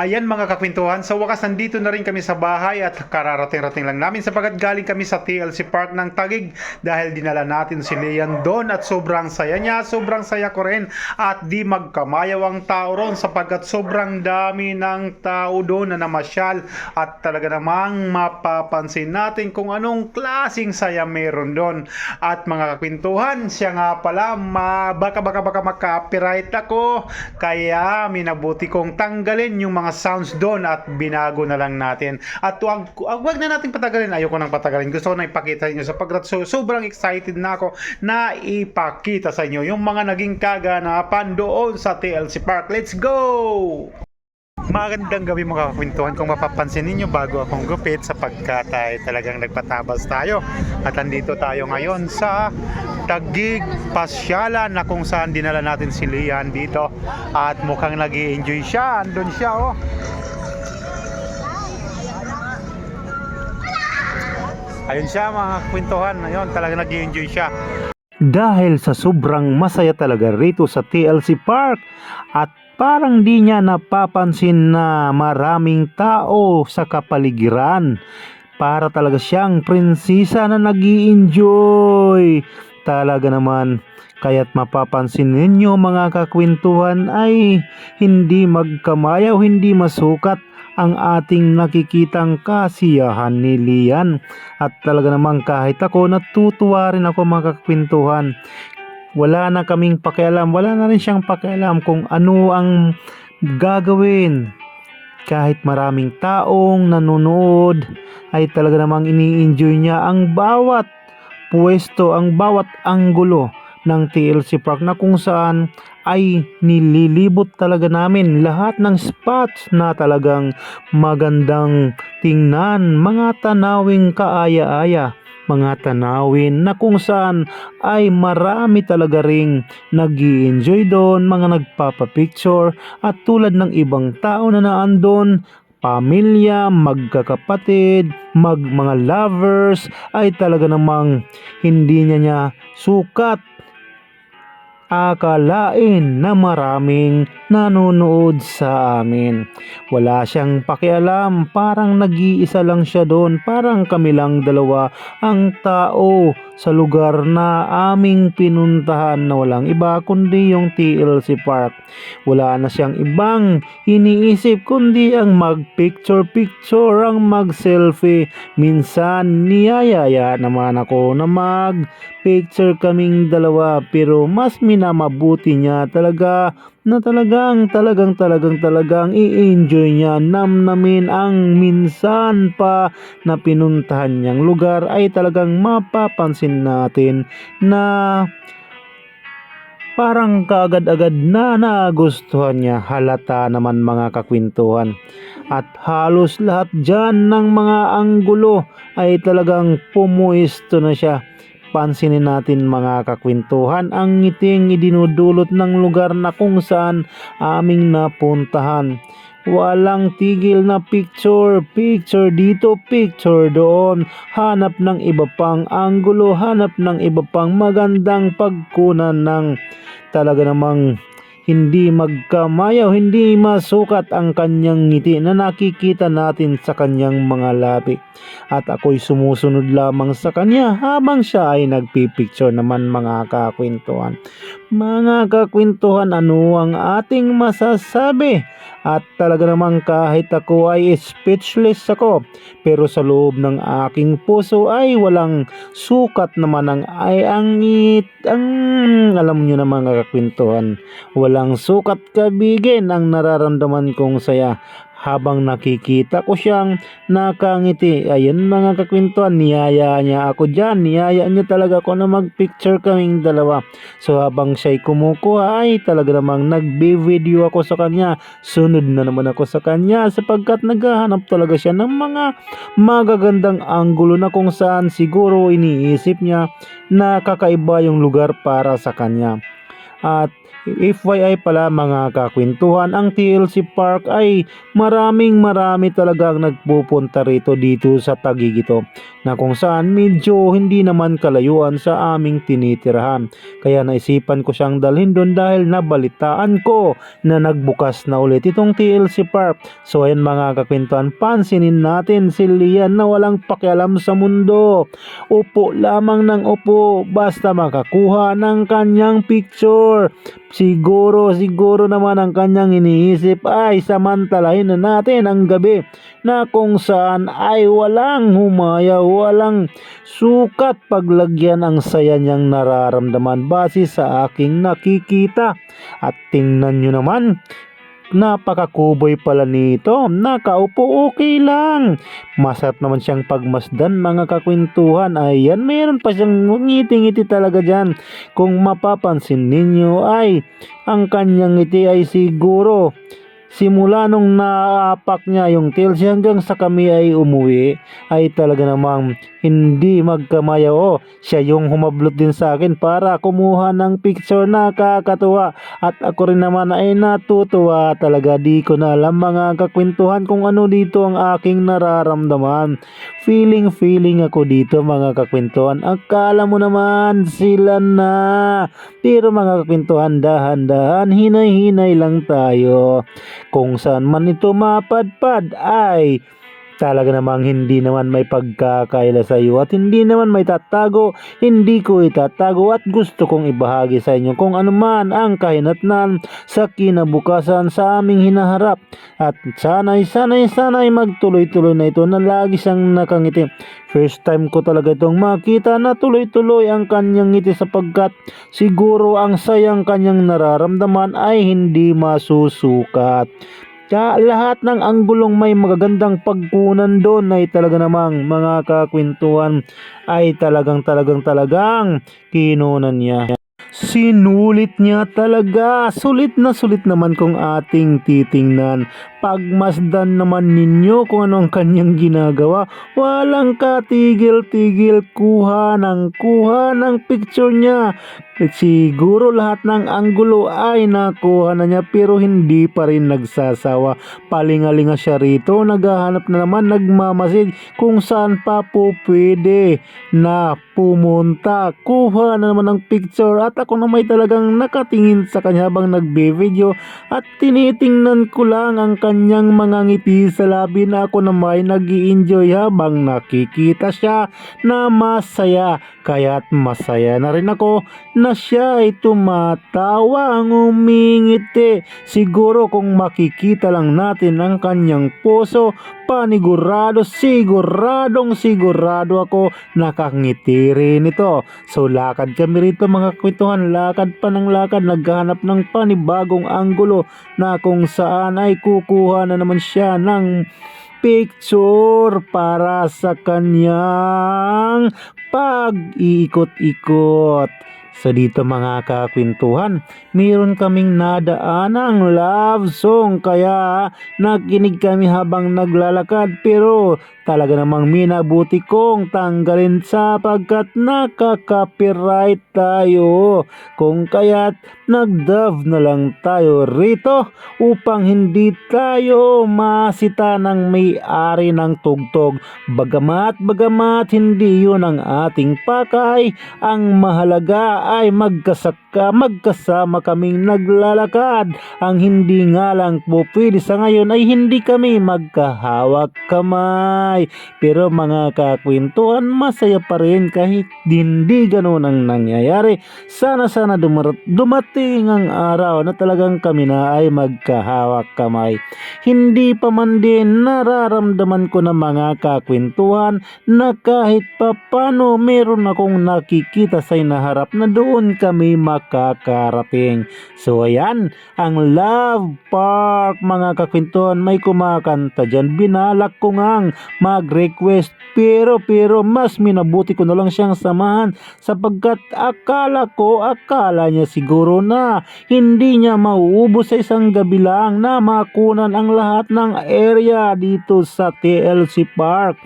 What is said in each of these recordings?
Ayan mga kakwentuhan, sa wakas nandito na rin kami sa bahay at kararating-rating lang namin sapagat galing kami sa TLC Park ng Tagig dahil dinala natin si Leon doon at sobrang saya niya, sobrang saya ko rin at di magkamayaw ang tao ron sapagat sobrang dami ng tao doon na namasyal at talaga namang mapapansin natin kung anong klasing saya meron doon. At mga kakwentuhan, siya nga pala ma, baka baka baka maka-copyright ako kaya minabuti kong tanggalin yung mga sounds doon at binago na lang natin. At wag, wag, na natin patagalin. Ayoko nang patagalin. Gusto ko na ipakita sa inyo sa pagrat so, sobrang excited na ako na ipakita sa inyo yung mga naging kaganapan doon sa TLC Park. Let's go! Magandang gabi mga kakwentuhan. Kung mapapansin ninyo bago akong gupit sapagkat ay talagang nagpatabas tayo. At andito tayo ngayon sa Tagig Pasyalan na kung saan dinala natin si Lian dito. At mukhang nag enjoy siya. Andun siya oh. Ayun siya mga kwentuhan ayun talagang nag enjoy siya. Dahil sa sobrang masaya talaga rito sa TLC Park at parang di niya napapansin na maraming tao sa kapaligiran. Para talaga siyang prinsesa na nag enjoy Talaga naman, kaya't mapapansin ninyo mga kakwentuhan ay hindi magkamayaw, hindi masukat ang ating nakikitang kasiyahan ni Lian. At talaga namang kahit ako natutuwa rin ako mga kakwentuhan. Wala na kaming pakialam, wala na rin siyang pakialam kung ano ang gagawin. Kahit maraming taong nanonood ay talaga namang ini-enjoy niya ang bawat pwesto, ang bawat anggulo ng TLC Park na kung saan ay nililibot talaga namin lahat ng spots na talagang magandang tingnan, mga tanawing kaaya-aya, mga tanawin na kung saan ay marami talaga ring nag enjoy doon, mga nagpapapicture at tulad ng ibang tao na naandon, pamilya, magkakapatid, mag mga lovers ay talaga namang hindi niya niya sukat akalain na maraming nanonood sa amin. Wala siyang pakialam, parang nag-iisa lang siya doon, parang kami lang dalawa ang tao sa lugar na aming pinuntahan na walang iba kundi yung TLC Park. Wala na siyang ibang iniisip kundi ang mag-picture-picture, ang mag-selfie. Minsan niyayaya naman ako na mag-picture kaming dalawa pero mas minamabuti niya talaga na talagang talagang talagang talagang i-enjoy niya. Namnamin ang minsan pa na pinuntahan niyang lugar ay talagang mapapansin natin na parang kaagad-agad na nagustuhan niya. Halata naman mga kakwentuhan. At halos lahat dyan ng mga anggulo ay talagang pumuisto na siya pansinin natin mga kakwentuhan ang ngiting idinudulot ng lugar na kung saan aming napuntahan. Walang tigil na picture, picture dito, picture doon. Hanap ng iba pang anggulo, hanap ng iba pang magandang pagkunan ng talaga namang hindi magkamayaw, hindi masukat ang kanyang ngiti na nakikita natin sa kanyang mga labi. At ako'y sumusunod lamang sa kanya habang siya ay nagpipicture naman mga kakwentuhan. Mga kakwentuhan, ano ang ating masasabi? At talaga namang kahit ako ay speechless ako, pero sa loob ng aking puso ay walang sukat naman ang ay ang it, ang alam niyo na mga kakwentuhan walang sukat kabigin ang nararamdaman kong saya habang nakikita ko siyang nakangiti. Ayun mga kakwentuhan, niyaya niya ako dyan. Niyaya niya talaga ako na magpicture kaming dalawa. So habang siya'y kumukuha ay talaga namang nagbe-video ako sa kanya. Sunod na naman ako sa kanya sapagkat naghahanap talaga siya ng mga magagandang anggulo na kung saan siguro iniisip niya na kakaiba yung lugar para sa kanya. At FYI pala mga kakwentuhan, ang TLC Park ay maraming marami talagang nagpupunta rito dito sa Taguig ito na kung saan medyo hindi naman kalayuan sa aming tinitirahan. Kaya naisipan ko siyang dalhin doon dahil nabalitaan ko na nagbukas na ulit itong TLC Park. So ayan mga kakwentuhan, pansinin natin si Lian na walang pakialam sa mundo. Upo lamang ng upo basta makakuha ng kanyang picture. Siguro, siguro naman ang kanyang iniisip ay samantalahin na natin ang gabi na kung saan ay walang humaya, walang sukat paglagyan ang saya niyang nararamdaman base sa aking nakikita. At tingnan nyo naman, napakakuboy pala nito. Nakaupo okay lang. Masarap naman siyang pagmasdan mga kakwentuhan. Ayan, meron pa siyang ngiti-ngiti talaga dyan. Kung mapapansin ninyo ay ang kanyang ngiti ay siguro simula nung naapak niya yung tails hanggang sa kami ay umuwi ay talaga namang hindi magkamaya. O siya yung humablot din sa akin para kumuha ng picture. Na kakatuwa at ako rin naman ay natutuwa. Talaga di ko na alam mga kakwentuhan kung ano dito ang aking nararamdaman. Feeling feeling ako dito mga kakwentuhan. Akala mo naman sila na. Pero mga kakwentuhan dahan-dahan hinay-hinay lang tayo kung saan man ito mapadpad ay talaga namang hindi naman may pagkakaila sa iyo at hindi naman may tatago, hindi ko itatago at gusto kong ibahagi sa inyo kung ano man ang kahinatnan sa kinabukasan sa aming hinaharap at sana'y sana'y sana'y magtuloy-tuloy na ito na lagi siyang nakangiti. First time ko talaga itong makita na tuloy-tuloy ang kanyang ngiti sapagkat siguro ang sayang kanyang nararamdaman ay hindi masusukat. Kaya lahat ng anggulong may magagandang pagkunan doon ay talaga namang mga kakwentuhan ay talagang talagang talagang kinunan niya. Sinulit niya talaga. Sulit na sulit naman kung ating titingnan. Pagmasdan naman ninyo kung ano ang kanyang ginagawa. Walang katigil-tigil kuha ng kuha ng picture niya. Siguro lahat ng anggulo ay nakuha na niya pero hindi pa rin nagsasawa. Palingalinga siya rito, naghahanap na naman, nagmamasid kung saan pa po pwede na pumunta. Kuha na naman ng picture at ako na may talagang nakatingin sa kanya habang nagbe-video at tinitingnan ko lang ang kanyang mga ngiti sa labi na ako na may nag enjoy habang nakikita siya na masaya. Kaya't masaya na rin ako na siya ay tumatawa ang umingiti. Siguro kung makikita lang natin ang kanyang puso, panigurado, siguradong sigurado ako nakangiti rin ito. So lakad kami rito mga kwentuhan, lakad pa ng lakad, naghahanap ng panibagong anggulo na kung saan ay kukuha na naman siya ng picture para sa kanyang pag-iikot-ikot. So dito mga kakwentuhan, meron kaming nadaanang love song kaya nakinig kami habang naglalakad pero talaga namang minabuti kong tanggalin sapagkat nakaka-copyright tayo. Kung kaya't nagdove na lang tayo rito upang hindi tayo masita ng may-ari ng tugtog. Bagamat bagamat hindi yun ang ating pakay, ang mahalaga ay magkasaka, magkasama kaming naglalakad. Ang hindi nga lang po pwede sa ngayon ay hindi kami magkahawak kamay. Pero mga kakwentuhan, masaya pa rin kahit hindi ganun ang nangyayari. Sana sana dumar- dumating ang araw na talagang kami na ay magkahawak kamay. Hindi pa man din nararamdaman ko na mga kakwentuhan na kahit pa paano meron akong nakikita sa inaharap na doon kami makakarating. So ayan, ang Love Park mga kakwentuhan may kumakanta dyan. Binalak ko ngang mag-request pero pero mas minabuti ko na lang siyang samahan sapagkat akala ko akala niya siguro na hindi niya mauubos sa isang gabi lang na makunan ang lahat ng area dito sa TLC Park.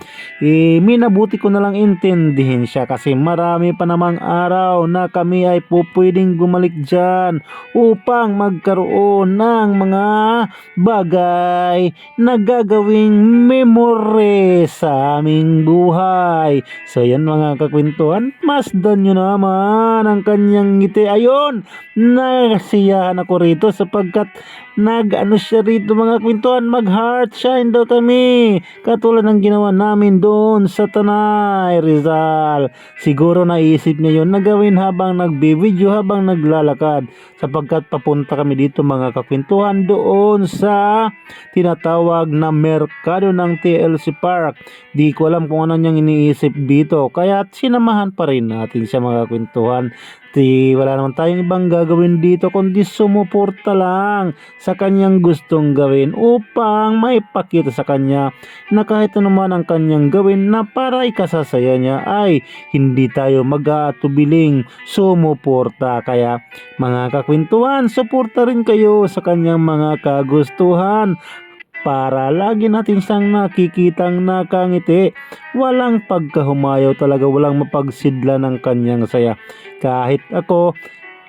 Eh, minabuti ko na lang intindihin siya kasi marami pa namang araw na kami ay po pwedeng bumalik dyan upang magkaroon ng mga bagay na gagawing memory sa aming buhay. So yan mga kakwentuhan, masdan nyo naman ang kanyang ngiti. Ayun, nasiyahan ako rito sapagkat nag ano siya rito mga kwentuhan, mag heart shine daw kami. Katulad ng ginawa namin doon sa Tanay, Rizal. Siguro naisip niya yun na gawin habang nagbi-video, habang naglalakad. Sapagkat papunta kami dito mga kakwentuhan doon sa tinatawag na merkado ng TLC Park. Di ko alam kung ano niyang iniisip dito. Kaya sinamahan pa rin natin siya mga kwentuhan. Di wala naman tayong ibang gagawin dito kundi sumuporta lang sa kanyang gustong gawin upang maipakita sa kanya na kahit ano man ang kanyang gawin na para ikasasaya niya ay hindi tayo mag-aatubiling sumuporta. Kaya mga kakwentuhan, suporta rin kayo sa kanyang mga kagustuhan para lagi natin siyang nakikitang nakangiti. Walang pagkahumayaw talaga, walang mapagsidla ng kanyang saya. Kahit ako,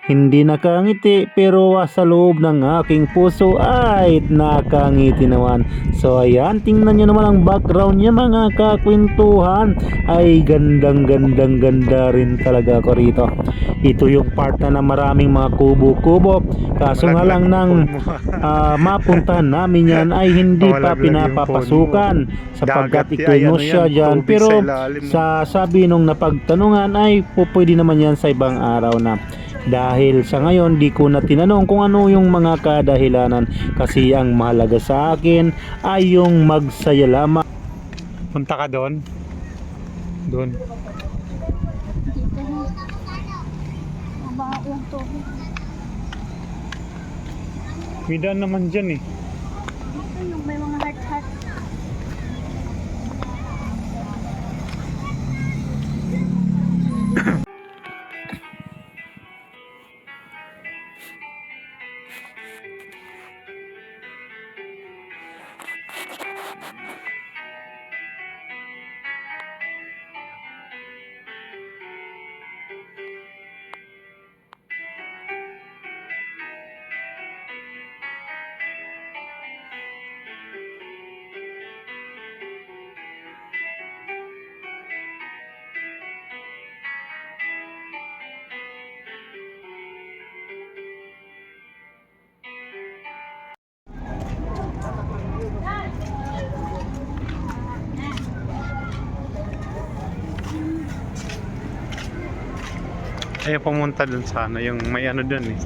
hindi nakangiti pero sa loob ng aking puso ay nakangiti naman. So ayan, tingnan nyo naman ang background niya mga kakwentuhan. Ay gandang gandang ganda rin talaga ako rito. Ito yung part na, na maraming mga kubo-kubo. Kaso nga lang nang ah, mapuntahan namin yan ay hindi pa pinapapasukan sapagkat ikinos siya yan, dyan. Pero sa sabi nung napagtanungan ay po pwede naman yan sa ibang araw na. Dahil sa ngayon di ko na tinanong kung ano yung mga kadahilanan kasi ang mahalaga sa akin ay yung magsaya lamang. Punta ka doon. Doon. Daan naman dyan eh. Ayaw pumunta dun sa ano, yung may ano dun eh.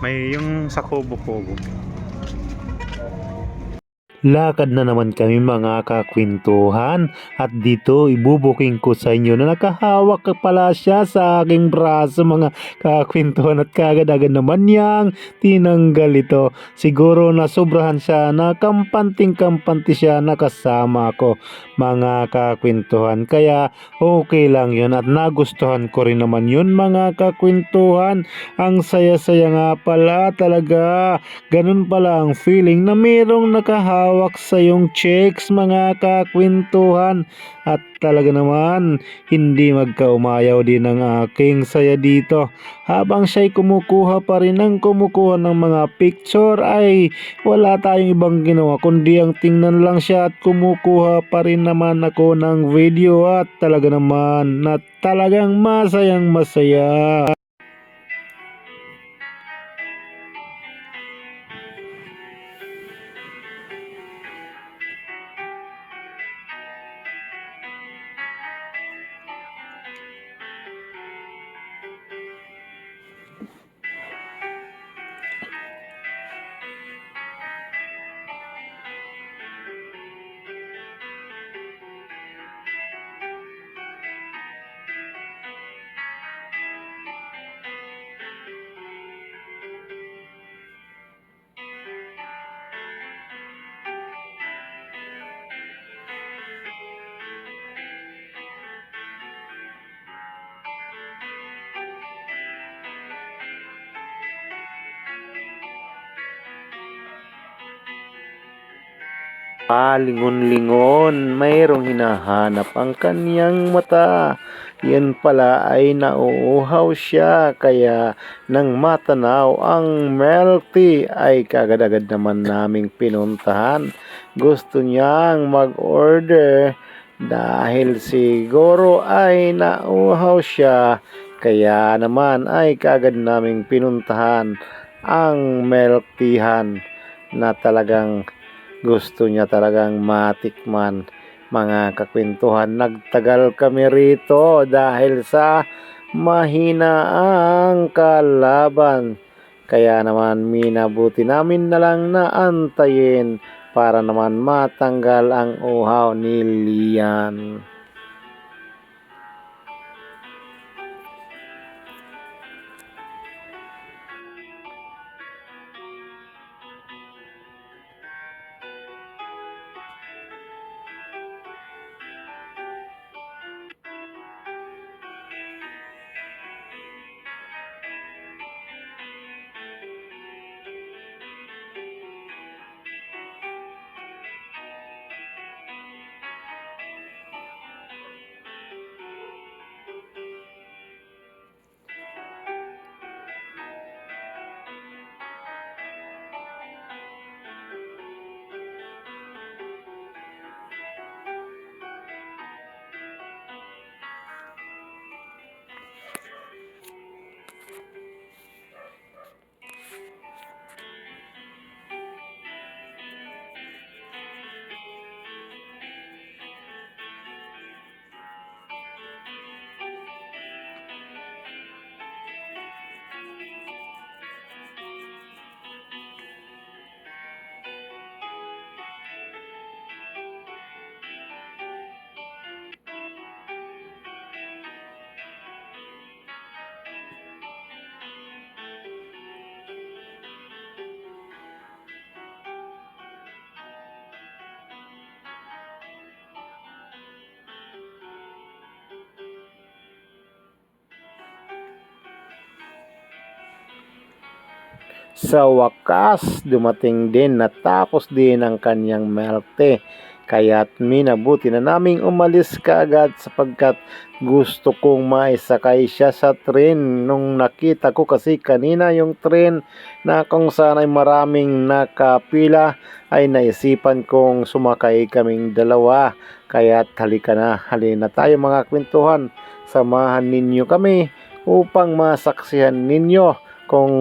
May yung sa kubo-kubo. Lakad na naman kami mga kakwentuhan at dito ibubuking ko sa inyo na nakahawak ka pala siya sa aking braso mga kakwentuhan at kagad-agad naman niyang tinanggal ito. Siguro na sobrahan siya na kampanting-kampante siya na ko mga kakwentuhan. Kaya okay lang yun at nagustuhan ko rin naman yun mga kakwentuhan. Ang saya-saya nga pala talaga. Ganun pala ang feeling na mayroong nakahawak sa yung checks mga kakwentuhan. At talaga naman hindi magkaumayaw din ang aking saya dito. Habang siya'y kumukuha pa rin ng kumukuha ng mga picture ay wala tayong ibang ginawa kundi ang tingnan lang siya at kumukuha pa rin naman ako ng video. At talaga naman na talagang masayang masaya Palingon-lingon, mayroong hinahanap ang kanyang mata. Yan pala ay nauuhaw siya kaya nang matanaw ang tea ay kagad-agad naman naming pinuntahan. Gusto niyang mag-order dahil siguro ay nauuhaw siya kaya naman ay kagad naming pinuntahan ang milk teahan na talagang gusto niya talagang matikman mga kakwentuhan. Nagtagal kami rito dahil sa mahina ang kalaban. Kaya naman minabuti namin na lang na antayin para naman matanggal ang uhaw ni Lian. Sa wakas, dumating din natapos din ang kanyang tea. Kaya't minabuti na naming umalis kaagad sapagkat gusto kong maisakay siya sa tren nung nakita ko kasi kanina yung tren na kung saan ay maraming nakapila ay naisipan kong sumakay kaming dalawa. Kaya't halika na, halina tayo mga kwentuhan. Samahan ninyo kami upang masaksihan ninyo kung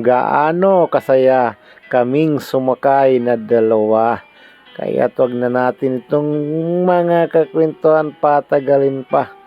gaano kasaya kaming sumakay na dalawa. Kaya wag na natin itong mga kakwentuhan patagalin pa.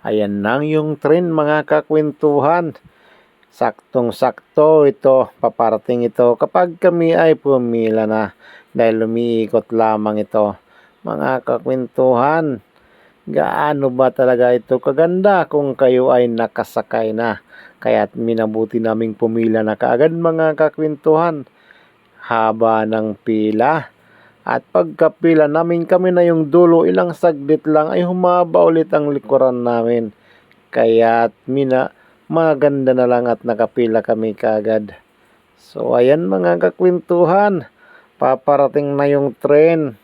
Ayan nang yung tren mga kakwentuhan. Saktong-sakto ito, paparating ito kapag kami ay pumila na dahil lumiikot lamang ito. Mga kakwentuhan, gaano ba talaga ito kaganda kung kayo ay nakasakay na? Kaya't minabuti naming pumila na kaagad mga kakwentuhan. Haba ng pila. At pagkapila namin kami na yung dulo, ilang saglit lang ay humaba ulit ang likuran namin. Kaya't mina, maganda na lang at nakapila kami kagad So ayan mga kakwentuhan, paparating na yung tren.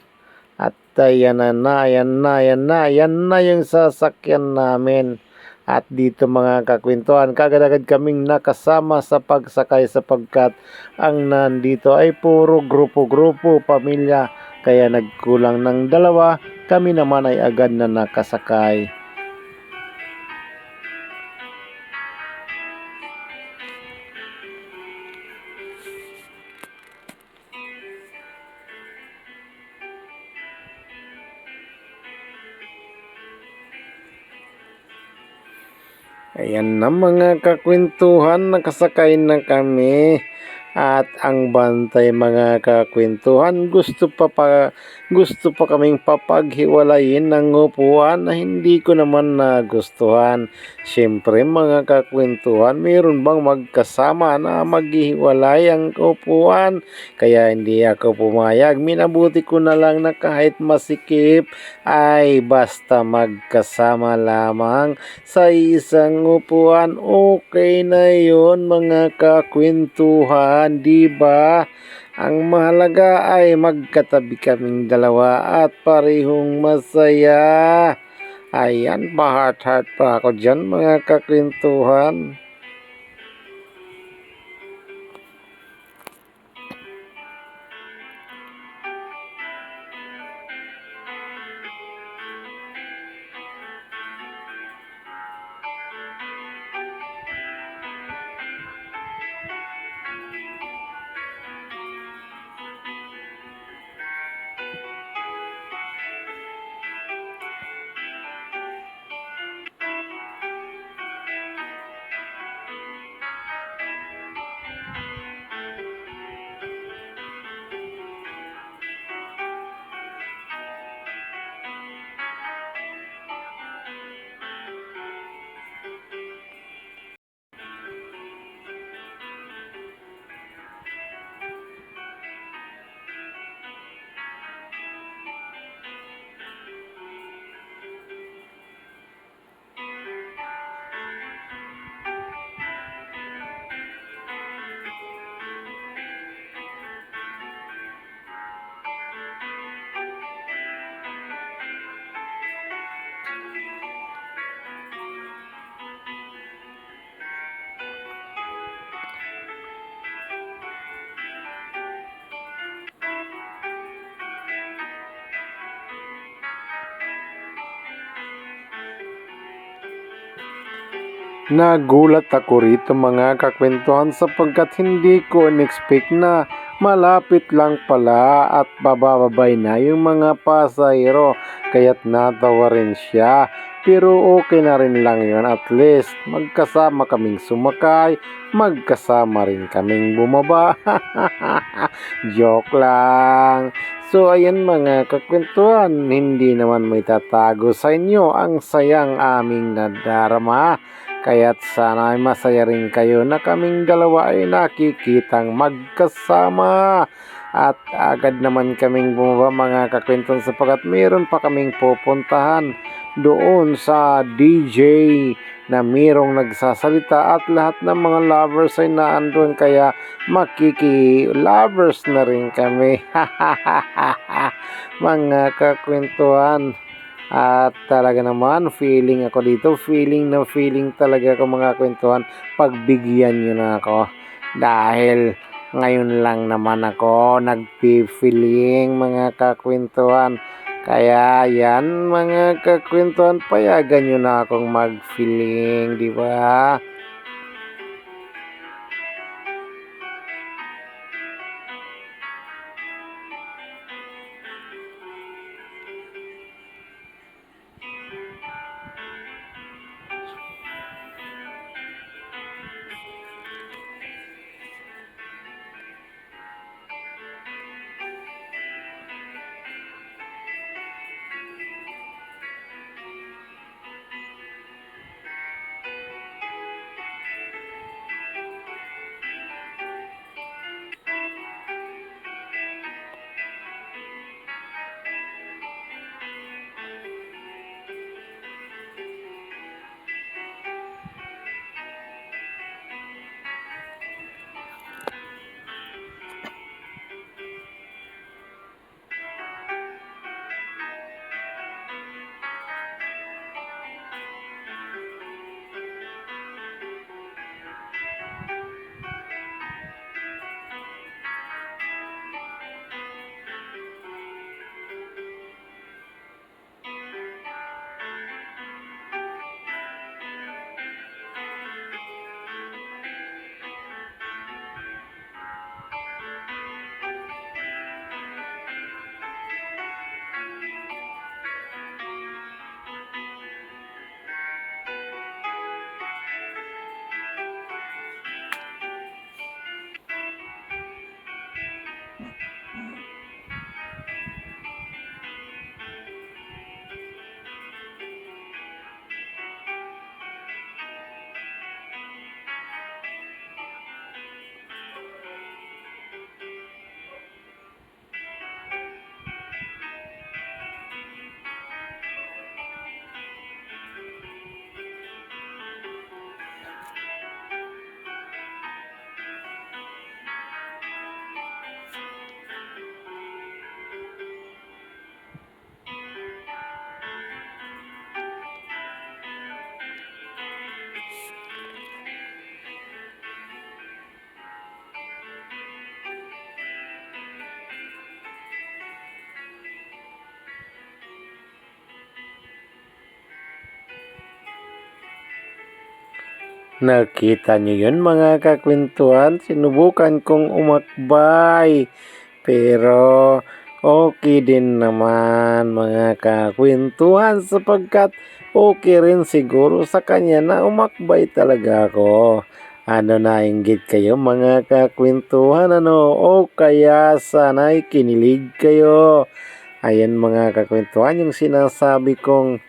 At ayan na na, ayan na, ayan na, ayan na yung sasakyan namin. At dito mga kakwentuhan, kagad-agad kaming nakasama sa pagsakay sapagkat ang nandito ay puro grupo-grupo, pamilya. Kaya nagkulang ng dalawa, kami naman ay agad na nakasakay. Ayan na mga kakwentuhan, nakasakay na kami. At ang bantay mga kakwentuhan, gusto pa, pa gusto pa kaming papaghiwalayin ng upuan na hindi ko naman nagustuhan. Siyempre mga kakwentuhan, mayroon bang magkasama na maghiwalay ang upuan? Kaya hindi ako pumayag. Minabuti ko na lang na kahit masikip ay basta magkasama lamang sa isang upuan, okay na yon mga kakwentuhan, di ba? Ang mahalaga ay magkatabi kaming dalawa at parehong masaya. Ayan, pa-heart-heart pa ako dyan mga kakwentuhan. Nagulat ako rito mga kakwentuhan sapagkat hindi ko in-expect na malapit lang pala at babababay na yung mga pasahero kaya't natawa rin siya. Pero okay na rin lang yun at least magkasama kaming sumakay magkasama rin kaming bumaba. Joke lang. So ayan mga kakwentuhan hindi naman may tatago sa inyo ang sayang aming nadarama Kaya't sana ay masaya rin kayo na kaming dalawa ay nakikitang magkasama. At agad naman kaming bumaba mga kakwentong sapagkat mayroon pa kaming pupuntahan doon sa DJ na mayroong nagsasalita at lahat ng mga lovers ay naandun kaya makiki-lovers na rin kami. mga kakwentuhan. At talaga naman, feeling ako dito, feeling na feeling talaga ako mga kwentuhan, pagbigyan nyo na ako. Dahil ngayon lang naman ako nagpi-feeling mga kakwentuhan. Kaya yan mga kakwentuhan, payagan nyo na akong mag-feeling, di ba? Nakita niyo yun mga kakwentuhan, sinubukan kong umakbay. Pero okay din naman mga kakwentuhan sapagkat okay rin siguro sa kanya na umakbay talaga ako. Ano na inggit kayo mga kakwentuhan ano o kaya sana'y kinilig kayo. Ayan mga kakwentuhan yung sinasabi kong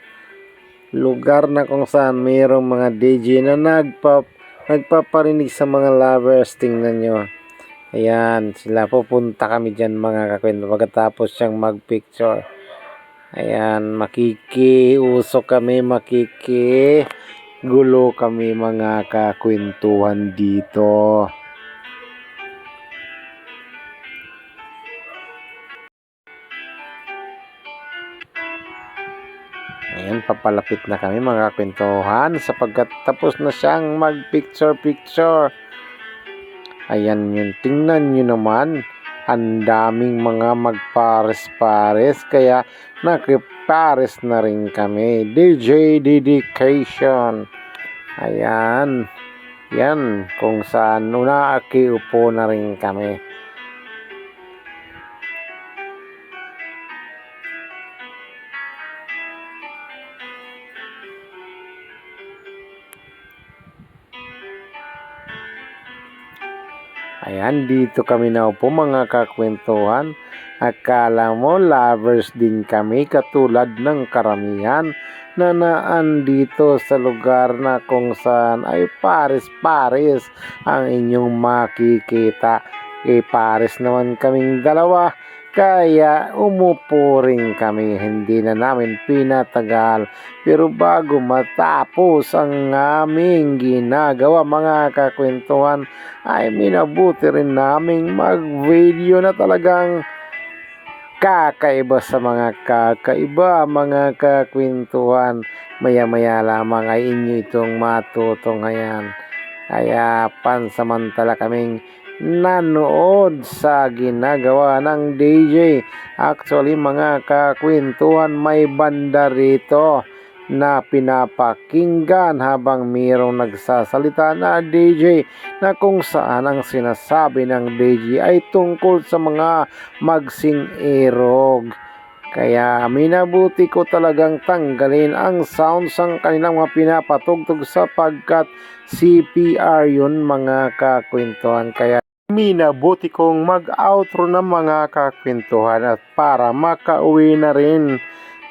lugar na kung saan mayroong mga DJ na nagpa, nagpaparinig sa mga lovers. Tingnan nyo. Ayan, sila pupunta kami dyan mga kakwento pagkatapos siyang magpicture. Ayan, makikiusok kami, makiki gulo kami mga kakwentuhan dito. Ayan, papalapit na kami mga kwentuhan sapagkat tapos na siyang mag-picture-picture. Ayan yun, tingnan nyo naman. Ang daming mga magpares-pares kaya nakipares na rin kami. DJ Dedication. Ayan. Yan, kung saan unaakiupo na rin kami. Ayan, dito kami na po mga kakwentuhan. Akala mo lovers din kami katulad ng karamihan na naan dito sa lugar na kung saan ay pares-pares ang inyong makikita. E pares naman kaming dalawa kaya umupo rin kami. Hindi na namin pinatagal. Pero bago matapos ang aming ginagawa mga kakwentuhan ay minabuti rin naming mag-video na talagang kakaiba sa mga kakaiba mga kakwentuhan. Maya-maya lamang ay inyo itong matutunghayan. Kaya pansamantala kaming nanood sa ginagawa ng DJ. Actually mga kakwentuhan may banda rito na pinapakinggan habang mayroong nagsasalita na DJ na kung saan ang sinasabi ng DJ ay tungkol sa mga magsing erog. Kaya minabuti ko talagang tanggalin ang sounds ng kanilang mga pinapatugtog sapagkat CPR yun mga kakwentuhan. Kaya minabuti kong mag-outro ng mga kakwentuhan at para makauwi na rin.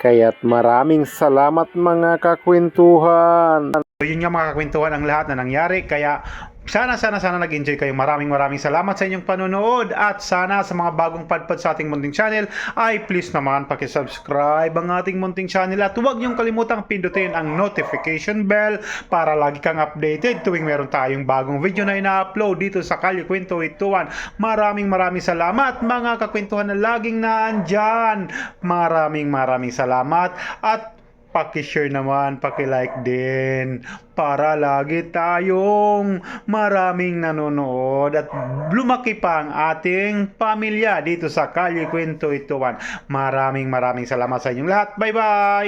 Kaya't maraming salamat mga kakwentuhan. So yun nga mga ang lahat na nangyari. Kaya sana sana sana nag-enjoy kayo. Maraming maraming salamat sa inyong panonood. At sana sa mga bagong padpad sa ating munting channel ay please naman pakisubscribe ang ating munting channel. At huwag niyong kalimutang pindutin ang notification bell para lagi kang updated tuwing meron tayong bagong video na ina-upload dito sa Kalye Kwento Ituan. Maraming maraming salamat mga kakwentuhan na laging naandyan. Maraming maraming salamat. At Paki-share naman, paki-like din para lagi tayong maraming nanonood at lumaki pa ang ating pamilya dito sa Kalye Kwento Ituan. Maraming maraming salamat sa inyong lahat. Bye-bye!